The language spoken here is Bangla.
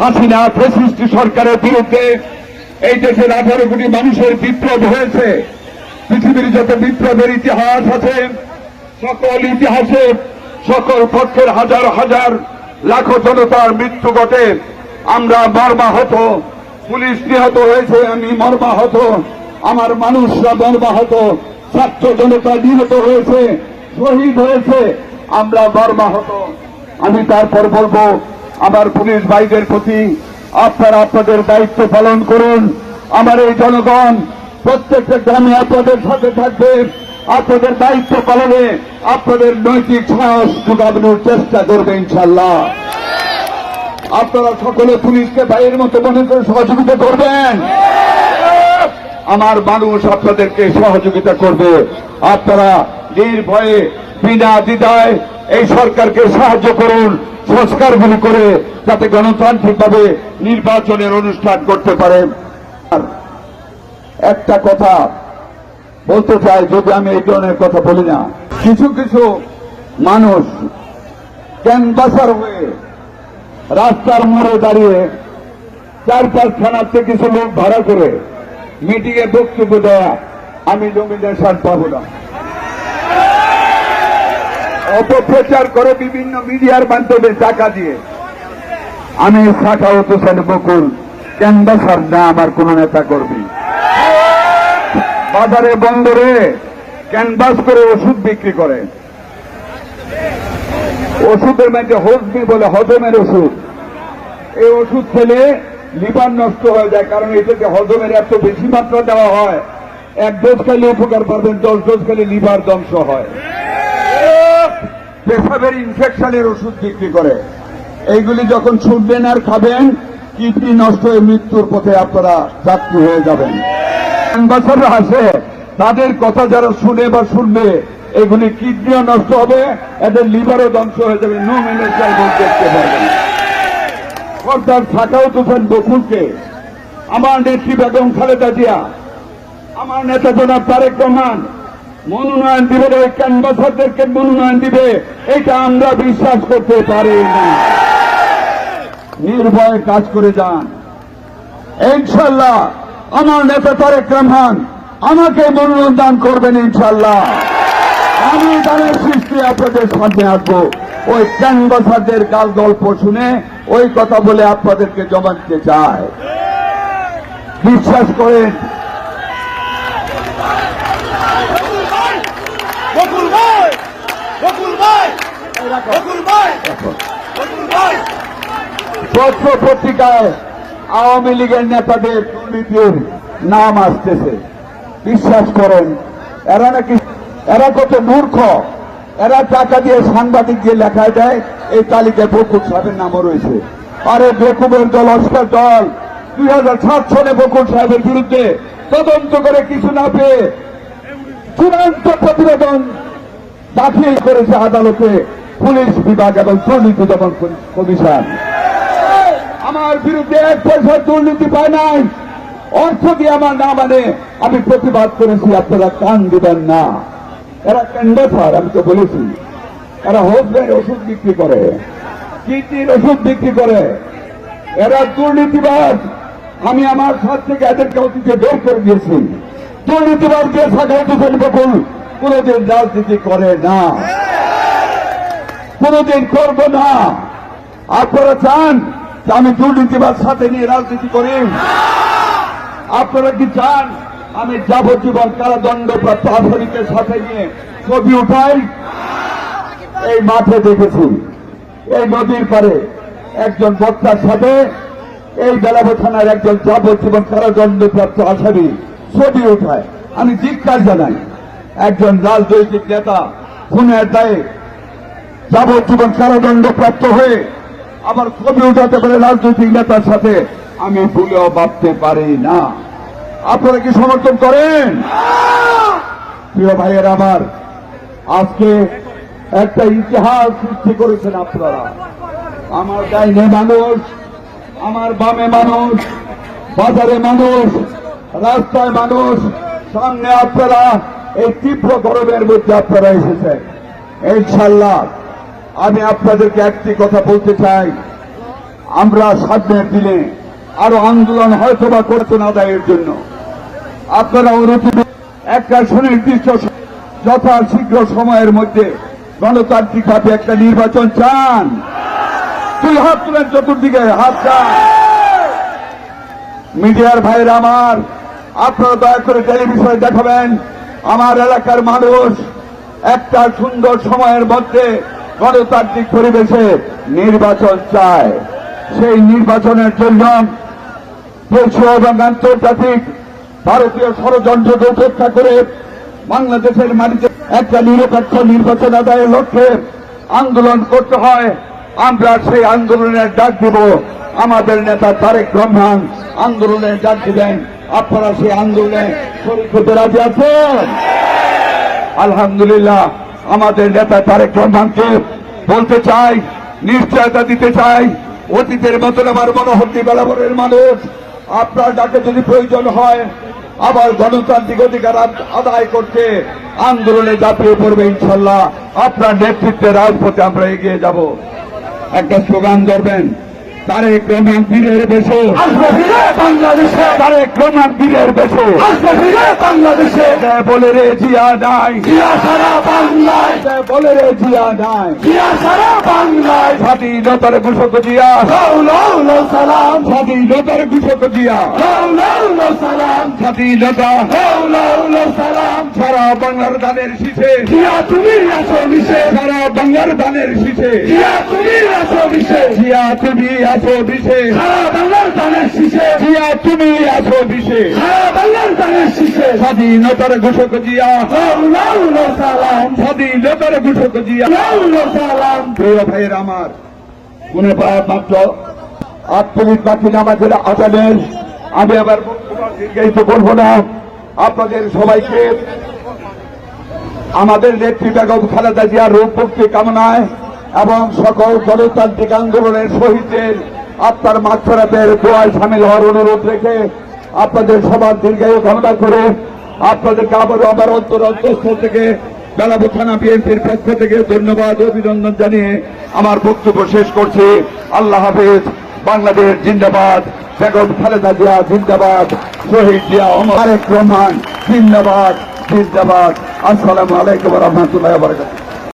হাসিনা ফেসিস্ট সরকারের বিরুদ্ধে এই দেশের আঠারো কোটি মানুষের বিপ্লব হয়েছে। পৃথিবীর যত বিপ্লবের ইতিহাস আছে, সকল ইতিহাসে সকল পক্ষের হাজার হাজার লাখো জনতার মৃত্যু ঘটে। আমরা মর্মাহত পুলিশ নিহত হয়েছে, আমি মর্মাহত আমার মানুষরা মর্মাহত ছাত্র জনতা নিহত হয়েছে, শহীদ হয়েছে, আমরা মর্মাহত আমি তারপর বলব আমার পুলিশ ভাইদের প্রতি আপনারা আপনাদের দায়িত্ব পালন করুন। আমার এই জনগণ প্রত্যেকটা গ্রামে আপনাদের সাথে থাকবে। আপনাদের দায়িত্ব পালনে আপনাদের নৈতিক সাহস যোগানোর চেষ্টা করবে ইনশাল্লাহ আপনারা সকলে পুলিশকে ভাইয়ের মতো মনে করে সহযোগিতা করবেন। আমার মানুষ আপনাদেরকে সহযোগিতা করবে। আপনারা নির্ভয়ে বিনা দ্বিধায় এই সরকারকে সাহায্য করুন, সংস্কারগুলি করে যাতে গণতান্ত্রিকভাবে নির্বাচনের অনুষ্ঠান করতে পারে। একটা কথা বলতে চাই, যদি আমি এই ধরনের কথা বলি না। কিছু কিছু মানুষ ক্যানভাসার হয়ে রাস্তার মোড়ে দাঁড়িয়ে চার পাঁচ থানাতে কিছু লোক ভাড়া করে মিটিং এ বক্তব্য দেয়া, আমি জমিদার সার পাবো না। অপপ্রচার করে বিভিন্ন মিডিয়ার মাধ্যমে টাকা দিয়ে। আমি সাখাওয়াত হোসেন বকুল, ক্যানভাসার না আমার কোন নেতা কর্মী। বাজারে বন্দরে ক্যানভাস করে ওষুধ বিক্রি করে। ওষুধের মধ্যে হজমি বলে হজমের ওষুধ। এই ওষুধ খেলে লিভার নষ্ট হয়ে যায়, কারণ এটাকে হজমের এত বেশি মাত্রা দেওয়া হয়, এক ডোজ খেলে উপকার পাবেন, দশ ডোজ খেলে লিভার ধ্বংস হয়। পেশাবের ইনফেকশনের ওষুধ বিক্রি করে। এইগুলি যখন ছুটবেন আর খাবেন কিডনি নষ্ট হয়ে মৃত্যুর পথে আপনারা যাত্রী হয়ে যাবেন। বছররা আছে তাদের কথা যারা শুনে বা শুনবে, এগুলি কিডনিও নষ্ট হবে, এদের লিভারও ধ্বংস হয়ে যাবে। নো ম্যানেজার দেখতে পারবেন। সর্দার থাকাও তুফান বকুলকে, আমার নেত্রী বেগম খালেদা জিয়া, আমার নেতা জনাব তারেক রহমান মনোনয়ন দিবে ওই ক্যানভাসারদেরকে মনোনয়ন দিবে, এটা আমরা বিশ্বাস করতে পারি না। নির্ভয়ে কাজ করে যান। ইনশাল্লাহ, আমার নেতা তারেক রহমান আমাকে মনোনয়ন দান করবেন ইনশাল্লাহ। আমি তাদের সৃষ্টি আপনাদের সামনে আসব। ওই ক্যানভাসারদের কাল গল্প শুনে ওই কথা বলে আপনাদেরকে জমা দিতে চায় বিশ্বাস করেন বকুল ভাই বকুল ভাই বকুল ভাই বকুল ভাই পত্র পত্রিকায় আওয়ামী লীগের নেতাদের দুর্নীতির নাম আসতেছে। বিশ্বাস করেন, এরা নাকি, এরা কত মূর্খ। এরা টাকা দিয়ে সাংবাদিক দিয়ে লেখা দেয়, এই তালিকায় বকুল সাহেবের নামও রয়েছে। আরে বেকুবের দল, অস্কার দল, দুই হাজার সাত সালে বকুল সাহেবের বিরুদ্ধে তদন্ত করে কিছু না পেয়ে চূড়ান্ত প্রতিবেদন দাখিল করেছে আদালতে। পুলিশ বিভাগ এবং দুর্নীতি দমন কমিশন। আমার বিরুদ্ধে এক পয়সা দুর্নীতি পায় নাই। অর্থ দিয়ে আমার না মানে আমি প্রতিবাদ করেছি, আপনারা কান দিবেন না। এরা ক্যান্ডাসার আমি তো বলেছি। এরা হোসবের ওষুধ বিক্রি করে। কিডনির ওষুধ বিক্রি করে। এরা দুর্নীতিবাদ আমি আমার সাথ থেকে এদেরকে অতীতে বের করে দিয়েছি। দুর্নীতিবাদ যে সাধারণ হোসেন বকুল কোনদিন রাজনীতি করে না। কোনদিন করব না। আপনারা চান আমি দুর্নীতিবাদ সাথে নিয়ে রাজনীতি করি? আপনারা কি চান আমি যাবজ্জীবন কারাদণ্ডপ্রাপ্ত আসামিকে সাথে নিয়ে ছবি উঠাই? এই মাঠে দেখেছি, এই নদীর পারে একজন বক্তার সাথে এই বেলাবো থানার একজন যাবজ্জীবন কারাদণ্ডপ্রাপ্ত আসামি ছবি উঠায়। আমি ধিক্কার জানাই, একজন রাজনৈতিক নেতা খুনের দায়ে যাবজ্জীবন কারাদণ্ড প্রাপ্ত হয়ে আবার ছবি উঠাতে পারে রাজনৈতিক নেতার সাথে, আমি ভুলেও ভাবতে পারি না। আপনারা কি সমর্থন করেন? প্রিয় ভাইয়ের আমার, আজকে একটা ইতিহাস সৃষ্টি করেছেন আপনারা। আমার ডাইনে মানুষ, আমার বামে মানুষ, বাজারে মানুষ, রাস্তায় মানুষ, সামনে আপনারা এই তীব্র গরমের মধ্যে আপনারা এসেছেন। ইনশাল্লাহ আমি আপনাদেরকে একটি কথা বলতে চাই। আমরা সামনের দিনে আরও আন্দোলন হয়তো বা করতে না দেয় এর জন্য। আপনারা অনুরোধ একটা সুনির্দিষ্ট স- যথা শীঘ্র সময়ের মধ্যে গণতান্ত্রিকভাবে একটা নির্বাচন চান। তুই হাত তুলেন চতুর্দিকে, হাত চান। মিডিয়ার ভাইরা আমার, আপনারা দয়া করে টেলিভিশনে দেখাবেন। আমার এলাকার মানুষ একটা সুন্দর সময়ের মধ্যে গণতান্ত্রিক পরিবেশে নির্বাচন চায়। সেই নির্বাচনের জন্য দেশীয় এবং আন্তর্জাতিক ভারতীয় ষড়যন্ত্রকে উপেক্ষা করে বাংলাদেশের মাটিতে একটা নিরপেক্ষ নির্বাচন আদায়ের লক্ষ্যে আন্দোলন করতে হয়, আমরা সেই আন্দোলনের ডাক দিব। আমাদের নেতা তারেক রহমান আন্দোলনের ডাক দিবেন। আপনারা সেই আন্দোলনে শরীর হতে রাজি আছেন? আলহামদুলিল্লাহ। আমাদের নেতা তারেক রহমানকে বলতে চাই, নিশ্চয়তা দিতে চাই, অতীতের মতন আমার মনোহরটি বেলাবরের মানুষ, আপনার ডাকে যদি প্রয়োজন হয়, আবার গণতান্ত্রিক অধিকার আদায় করতে আন্দোলনে ঝাঁপিয়ে পড়বে ইনশাল্লাহ। আপনার নেতৃত্বে রাজপথে আমরা এগিয়ে যাব। একটা স্লোগান ধরবেন। তারেক রহমান বীরের বেশে বাংলাদেশে। তারেক রহমান বীরের বেশে বাংলাদেশে। বলে রে জিয়া নাই জিয়া সারা বাংলায়। বলে রে জিয়া নাই জিয়া সারা বাংলায়। স্বাধীনতার ঘোষক জিয়া। সালাম। স্বাধীনতার ঘোষক জিয়া। সালাম। স্বাধীনতা। সালাম। সারা বাংলার দানের শীষে। জিয়া তুমি আছো মিশে সারা বাংলার দানের শীষে। জিয়া তুমি আছো জিয়া তুমি আছো বিশে সারা বাংলার দানের শীষে। জিয়া তুমি আছো বিশে সারা বাংলার দানের শীষে। স্বাধীনতার ঘোষক জিয়া। সালাম স্বাধীনতার ঘোষক জিয়া। সালাম প্রিয় ভাইয়ের আমার মনে মাত্র আট মিনিট বাকি আমাদের আদানের আমি আবার দীর্ঘায়িত করব না। আপনাদের সবাইকে আমাদের নেত্রী বেগম খালেদা জিয়ার রূপ মুক্তি কামনায় এবং সকল গণতান্ত্রিক আন্দোলনের শহীদদের আত্মার মাত্রাতের দোয়ায় সামিল হওয়ার অনুরোধ রেখে আপনাদের সবার দীর্ঘায়ু কামনা করে আপনাদেরকে আবারও আমার অন্তর অন্তঃস্থল থেকে বেলাবু থানা বিএনপির পক্ষ থেকে ধন্যবাদ, অভিনন্দন জানিয়ে আমার বক্তব্য শেষ করছি। আল্লাহ হাফেজ, বাংলাদেশ জিন্দাবাদ, বেগম খালেদা জিয়া জিন্দাবাদ, শহীদ জিয়া ওমর তারেক রহমান জিন্দাবাদ জিন্দাবাদ। আসসালামু আলাইকুম রহমতুল্লাহ বরকাত